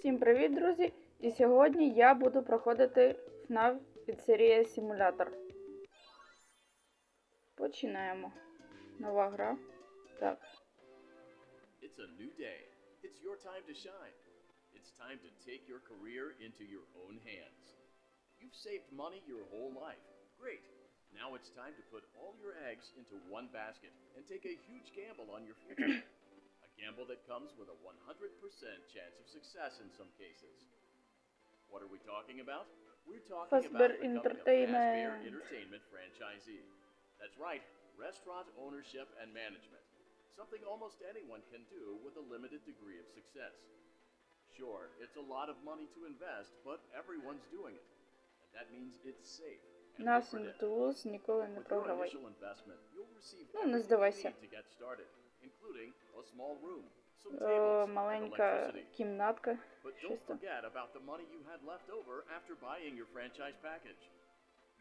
Всім привіт, друзі! І сьогодні я буду проходити FNAF Піцерія Симулятор. Починаємо. Нова гра. Так. It's a new day. It's your time to shine. It's time to take your career into your own hands. You've saved money your whole life. Great. Now it's time to put all your eggs into one basket and take a huge gamble on your future. a gamble that comes with a 100% chance of success in some cases. What are we talking about? We're talking Fazbear about becoming a Entertainment. Fazbear Entertainment franchisee. That's right, restaurant ownership and management. Something almost anyone can do with a limited degree of success. Sure, it's a lot of money to invest, but everyone's doing it. And that means it's safe. and Nothing lucrative. to lose, ніколи не With your програвай. initial investment, you'll receive Ну, не everything you здавайся. Е, and маленька кімнатка. But Щось don't там. forget about the money you had left over after buying your franchise package.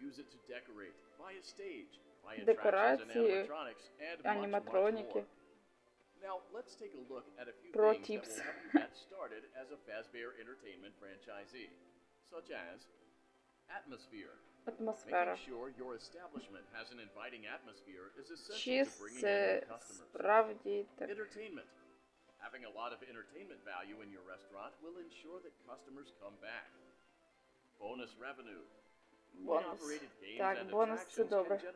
Use it to decorate, buy a stage, buy attractions and Декорації, animatronics, and much, much аніматроніки. more. Now, let's take a look at a few Pro things tips. that will help you get started as a Fazbear Entertainment franchisee, such as atmosphere. Атмосфера. Чи це справді так? Entertainment. Having a lot of entertainment value in your restaurant will ensure that customers come back. Bonus revenue. Бонус. Так, бонус це добре.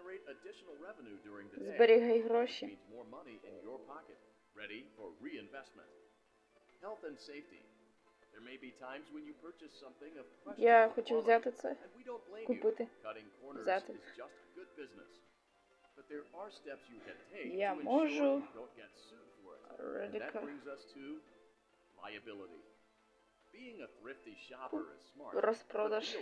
Зберігай гроші. ready for reinvestment. Health and safety. Я хочу взяти це, купити. Взяти. Я можу. you don't get sued for it. And that Радика. brings us to liability. Being a thrifty shopper is smart, Розпродаж.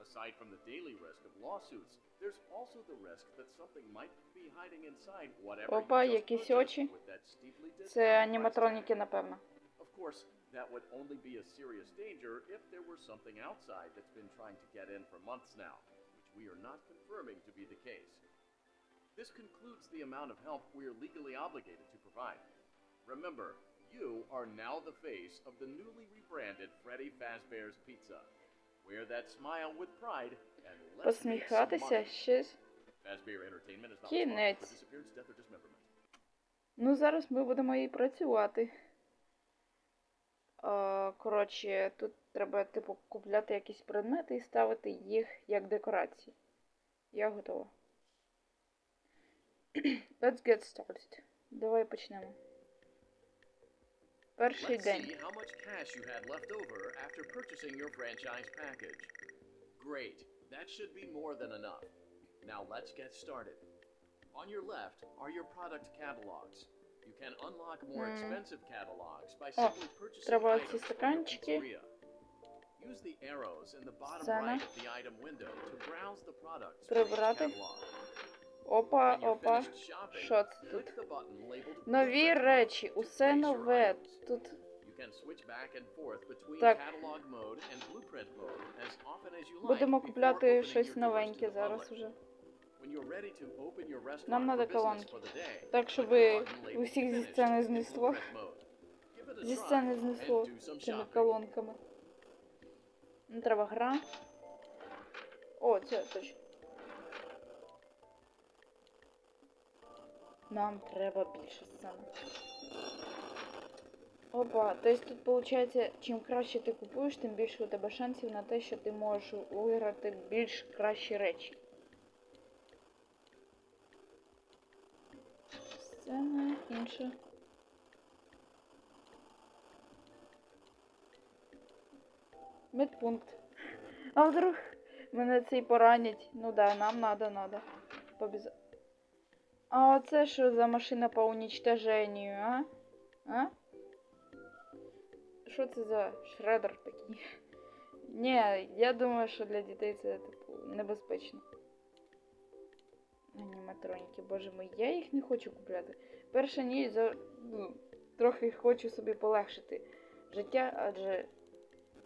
Aside from the daily risk of lawsuits, there's also the risk that something might be hiding inside whatever Опа, you just якісь purchased очі. with that steeply discounted Це price аніматроніки, tag. напевно. Of course, that would only be a serious danger if there were something outside that's been trying to get in for months now, which we are not confirming to be the case. This concludes the amount of help we are legally obligated to provide. Remember, you are now the face of the newly rebranded Freddy Fazbear's Pizza. Посміхатися responsible Кінець. Ну, зараз ми будемо і працювати. Коротше, тут треба, типу, купляти якісь предмети і ставити їх як декорації. Я готова. Let's get started. Давай почнемо. Перший Let's день. see how much cash you had left over after purchasing your franchise package. Great, that should be more than enough. Now let's get started. On your left are your product catalogs. You can unlock more Hmm. expensive catalogs by О, simply purchasing треба items ці from your стаканчики. pizzeria. Use the arrows in the bottom Сцена. right of the item window to browse the products from each Прибрати. catalog. Опа, опа. Що це тут? Нові речі, усе нове. Тут Так. будемо купляти щось новеньке зараз уже. Нам надо колонки. Так, щоб усіх зі сцени знесло. Зі сцени знесло цими колонками. Не треба гра. О, це точно. Нам треба більше сцени. Опа, тобто тут виходить, чим краще ти купуєш, тим більше у тебе шансів на те, що ти можеш виграти більш кращі речі. Сцена інша. Медпункт. А вдруг мене цей поранять? Ну да, нам надо, надо. Побіз... А оце що за машина по уничтоженню, а? А? Що це за шредер такий? Ні, я думаю, що для дітей це типу небезпечно. Аніматроніки, боже мій, я їх не хочу купляти. Перша ніч за... ну, трохи хочу собі полегшити життя, адже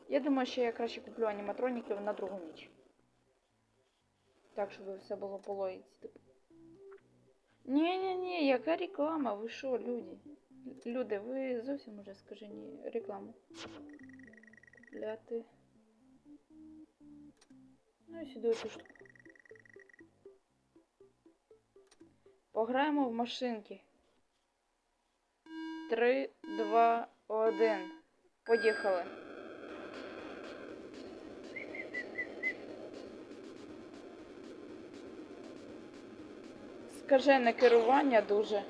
я думаю, що я краще куплю аніматроніків на другу ніч. Так, щоб все було по логіці. Типу. Ні-ні-ні, яка реклама? Ви що, люди? Люди, ви зовсім уже скажені рекламу. Купляти. Ну і сюди штуку. Пограємо в машинки. Три, два, один. Поїхали. Скажене керування дуже.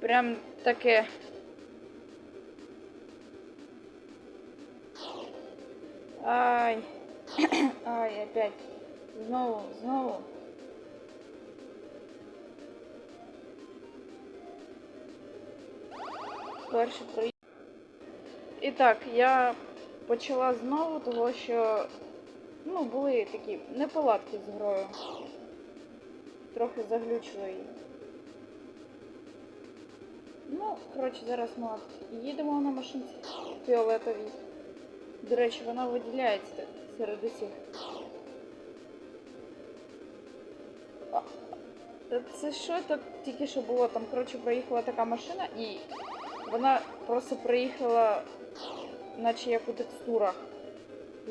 Прям таке. Ай. Ай, опять. Знову, знову. Перший проїзд. І так, я почала знову, того що ну, були такі неполадки з грою. Трохи заглючило її. Ну, коротше, зараз ми їдемо на машинці фіолетовій. До речі, вона виділяється серед усіх. Це що так тільки що було? Там, коротше, проїхала така машина і вона просто приїхала, наче як у текстурах.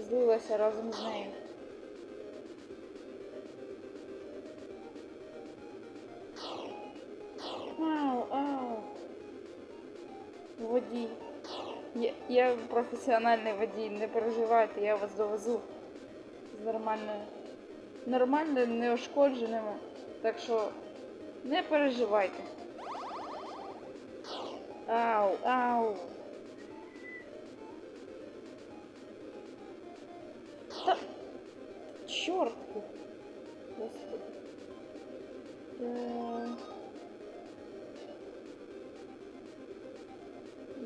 Злилася разом з нею. Водій. Я, я професіональний водій, не переживайте, я вас довезу з нормальною. Нормально неушкодженими. Так що не переживайте. Ау, ау.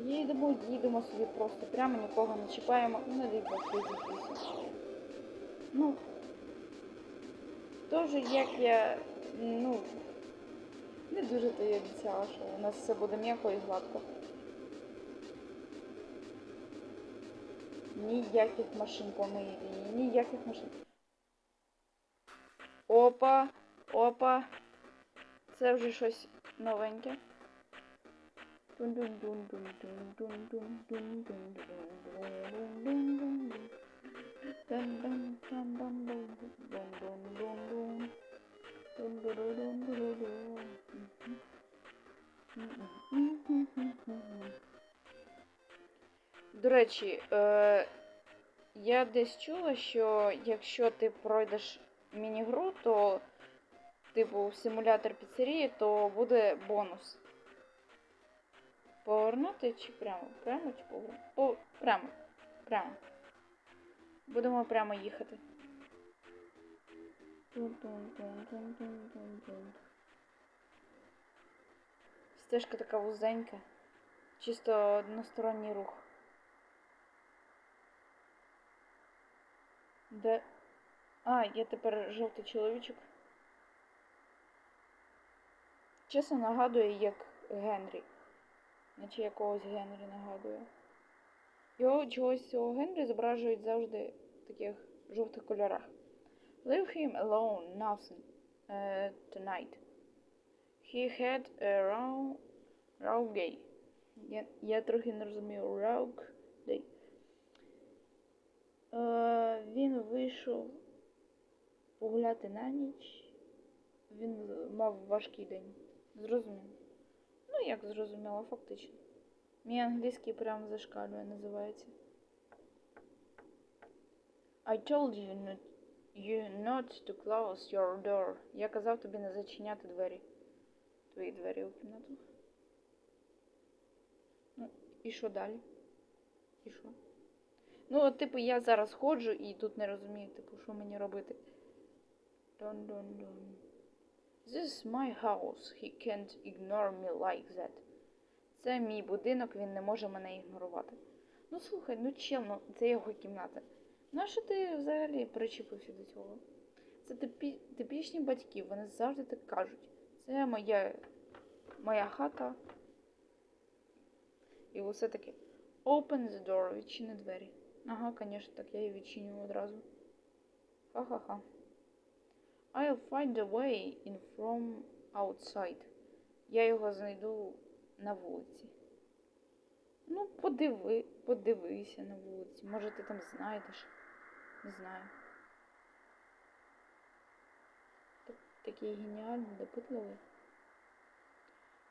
Їдемо, їдемо собі просто, прямо нікого не чіпаємо. Не дай Бог. Ну, теж як я, ну, не дуже то я обіцяла, що у нас все буде м'яко і гладко. Ніяких машин по ніяких машин. Опа, опа. Це вже щось новеньке. До речі, е, я десь чула, що якщо ти пройдеш міні-гру, то типу симулятор піцерії, то буде бонус. Повернути чи прямо? Прямо чи повернути? По... Прямо. Прямо. Будемо прямо їхати. Стежка така вузенька. Чисто односторонній рух. Де. А, є тепер жовтий чоловічок. Чесно нагадує, як Генрі. Наче якогось Генрі нагадує. Його чогось цього Генрі зображують завжди в таких жовтих кольорах. Leave him alone, nothing uh, tonight. He had a row, row gay. Я, я трохи не розумію. Rogue day. Е, він вийшов погуляти на ніч. Він мав важкий день. Зрозуміло. Ну, як зрозуміло, фактично. Мій англійський прям зашкалює, називається. I told you not, you not to close your door. Я казав тобі не зачиняти двері. Твої двері у кімнату. Ну, і що далі? І що? Ну, от, типу, я зараз ходжу і тут не розумію, типу, що мені робити. Дон-дон-дон. This is my house. He can't ignore me like that. Це мій будинок, він не може мене ігнорувати. Ну слухай, ну чел, ну це його кімната. Нащо ти взагалі причепився до цього? Це типі, типічні батьки, вони завжди так кажуть. Це моя, моя хата. І усе таке. Open the door, відчини двері. Ага, звісно, так я її відчиню одразу. Ха-ха-ха. I'll find a way in from outside. Я його знайду на вулиці. Ну, подиви, подивися на вулиці. Може, ти там знайдеш. Не знаю. Такий геніальний, допитливий.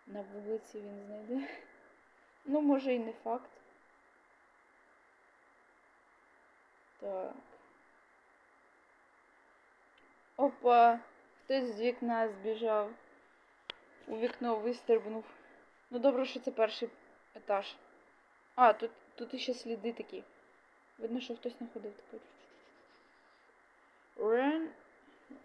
На вулиці він знайде. Ну, може і не факт. Так. Опа! Хтось з вікна збіжав. У вікно вистрибнув. Ну добре, що це перший етаж. А, тут, тут іще сліди такі. Видно, що хтось знаходив такий. Run,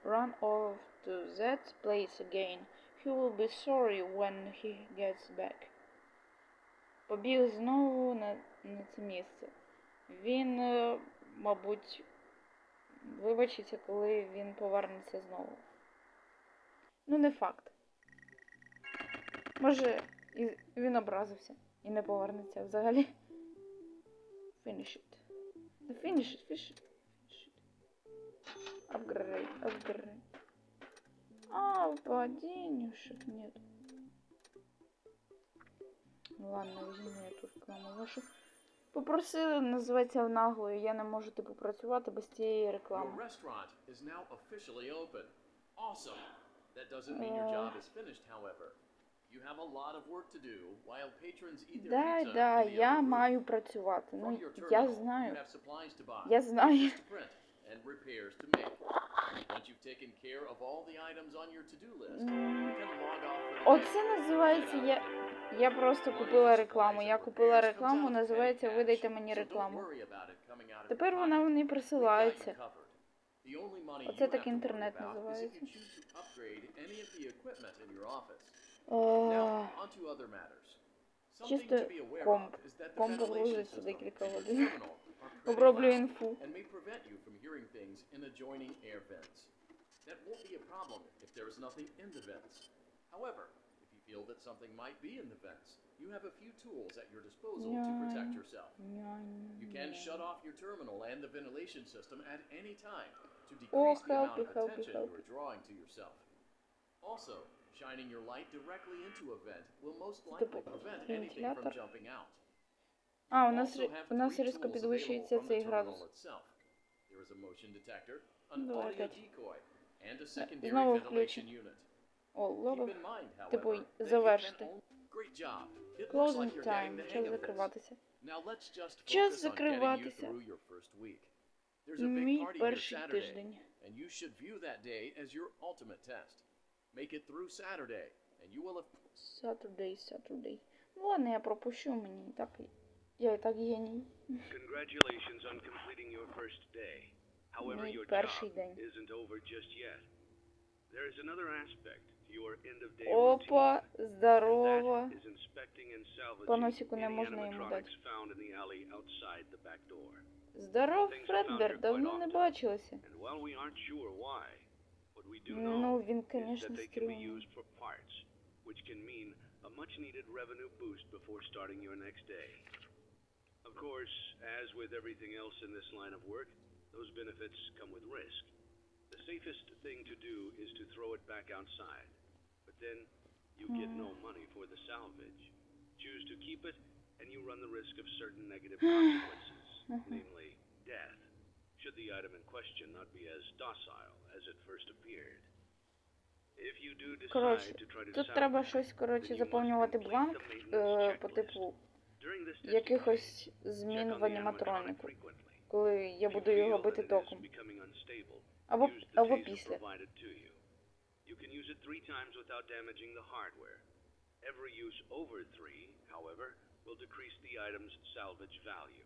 run off to that place again. He will be sorry when he gets back. Побіг знову на, на це місце. Він, е, мабуть, вибачиться, коли він повернеться знову. Ну, не факт. Може, і він образився і не повернеться взагалі. Finish it. Finish it, finish it. Upgrade, upgrade. А, денежек нет. Ладно, візьму я ту рекламу вашу. Попросили, називається в наглою. Я не можу типу працювати без цієї реклами. restaurant is now officially open. Awesome. That doesn't mean your Uh. job is finished, however. You have a lot of work to do while patrons eat their Да, pizza да, in the я маю працювати. From Ну, your я terminal, you знаю. have supplies to buy, Я знаю. pictures to print, and repairs to make. Once you've taken care of all the items on your to-do list, you can log off for the day. Оце називається я. Я просто купила рекламу. Я купила рекламу, називається Видайте мені рекламу. Тепер вона мені присилається. Оце так інтернет називається. О, Чисто комп. Комп грузиться декілька годин. Оброблю інфу. However, feel that something might be in the vents, you have a few tools at your disposal to protect Yeah. yourself. You can shut off your terminal and the ventilation system at any time to decrease the help amount me, of help me, attention help you are drawing to yourself. Also, shining your light directly into a vent will most likely Типу, prevent anything from вентилятор. jumping out. А, у You нас, also ри- have у нас three різко tools підвищується available from the цей terminal градус. itself. There is a motion detector, an Ну, давай audio опять. decoy, and a secondary знову ventilation включу. unit. О, mind, Типу, завершити. Closing time. Час закриватися. Час закриватися. Мій перший Saturday, тиждень. and you should view that day as your ultimate test. Make it through Saturday, and you will have Saturday, Saturday. Ну ладно, я пропущу мені і так. Я і так геній. Congratulations on completing your first day. However, your перший job isn't over just yet. There is another aspect Опа, routine. здорово. That is inspecting and salvaging Поносику не any можна йому animatronics дати. found in the alley outside the back door. Здоров, Фредбер, давно не бачилися. And while we aren't sure why, what we do Ну, know він, is that звісно, they can be стрімний. used for parts, which can mean a much-needed revenue boost before starting your next day. Of course, as with everything else in this line of work, those benefits come with risk. The safest thing to do is to throw it back outside, then you get no money for the salvage. Choose to keep it, and you run the risk of certain negative consequences, namely death, should the item in question not be as docile as it first appeared. If you do decide Коротше, to try to тут salvage треба щось, коротше, заповнювати бланк е, по типу якихось змін в the аніматроніку, коли я буду його бити током. Або, або після. provided to you. You can use it three times without damaging the hardware. Every use over three, however, will decrease the item's salvage value.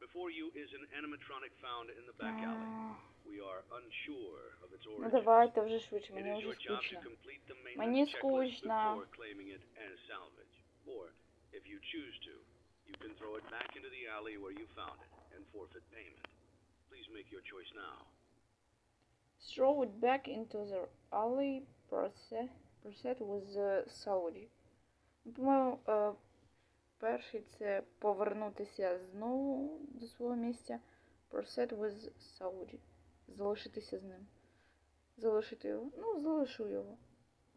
Before you is an animatronic found in the back alley. А, We are unsure of its Ну origin. давайте вже швидше, It мені is вже your job to скучно. complete the Мені maintenance checklist скучно. before claiming it as salvage. Or, if you choose to, you can throw it back into the alley where you found it and forfeit payment. Please make your choice now. Throw it back into the alley proceed, proceed with the. Ну, По-моєму, е, перший це повернутися знову до свого місця. Proceed with salvage. Залишитися з ним. Залишити його. Ну, залишу його.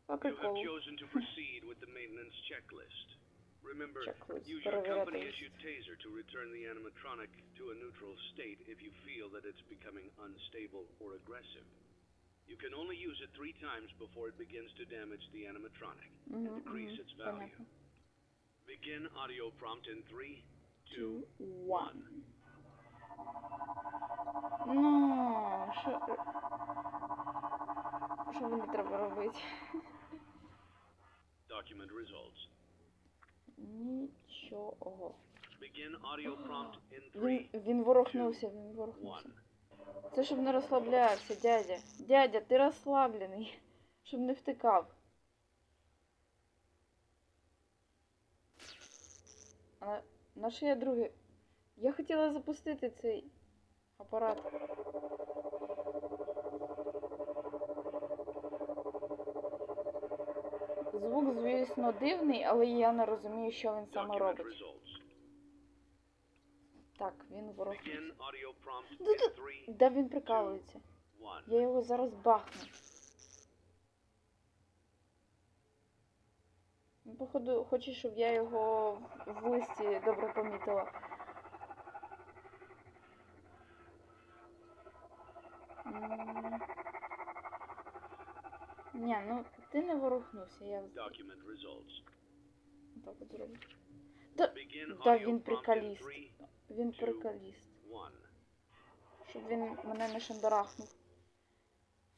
По приколу. Remember, use your company issued taser to return the animatronic to a neutral state if you feel that it's becoming unstable or aggressive. You can only use it three times before it begins to damage the animatronic and decrease its value. понятно. Begin audio prompt in three, Two, one. Ну, що... Що мені треба робити? document results. Нічого. Begin audio prompt in Він, three, він ворухнувся, він ворухнувся. one. Це щоб не розслаблявся, дядя. Дядя, ти розслаблений. Щоб не втикав. А на що я другий? Я хотіла запустити цей апарат. Звук, звісно, дивний, але я не розумію, що він саме робить. Так, він three, Де він прикалується? Я його зараз бахну. Ну, Походу, хоче, щоб я його в листі добре помітила. Ні, ну ти не ворухнувся, я так от зроблю. Та Да, він three, він приколіст. Щоб він мене не шандарахнув.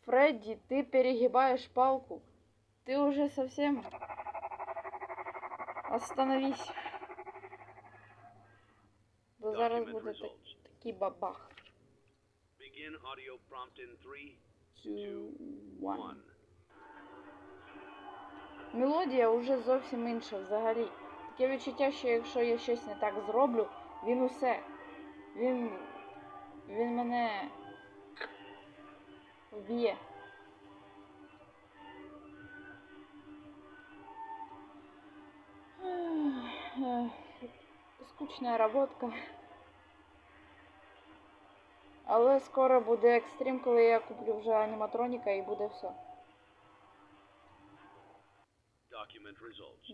Фредді, ти перегибаєш палку. Ти уже совсем... Остановись. Бо зараз буде так, такий бабах. Begin audio prompt in three, Two, one. one. Мелодія вже зовсім інша взагалі. Таке відчуття, що якщо я щось не так зроблю, він усе. Він. Він мене вб'є. Скучна роботка. Але скоро буде екстрім, коли я куплю вже аніматроніка і буде все.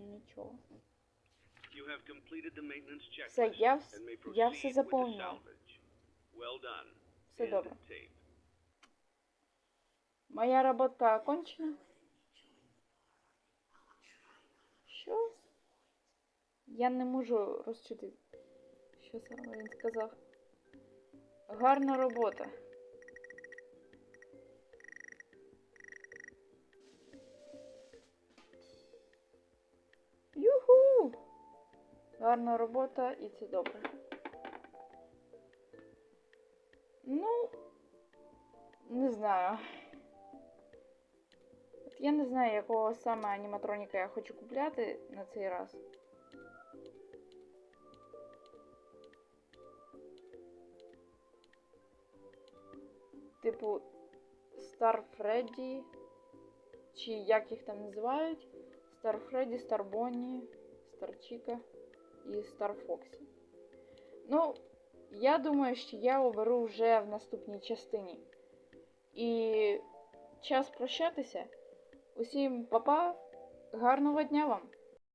Нічого. You have completed the maintenance checklist Все, я, вс- я все заповнила. Все добре. Моя робота окончена. Що? Я не можу розчути, що саме він сказав. Гарна робота. Гарна робота і це добре. Ну, не знаю. От я не знаю, якого саме аніматроніка я хочу купляти на цей раз. Типу Star Freddy, чи як їх там називають. Star Freddy, Star Bonnie, Star Chica і Star Foxy. Ну, я думаю, що я оберу вже в наступній частині. І час прощатися. Усім па-па, гарного дня вам!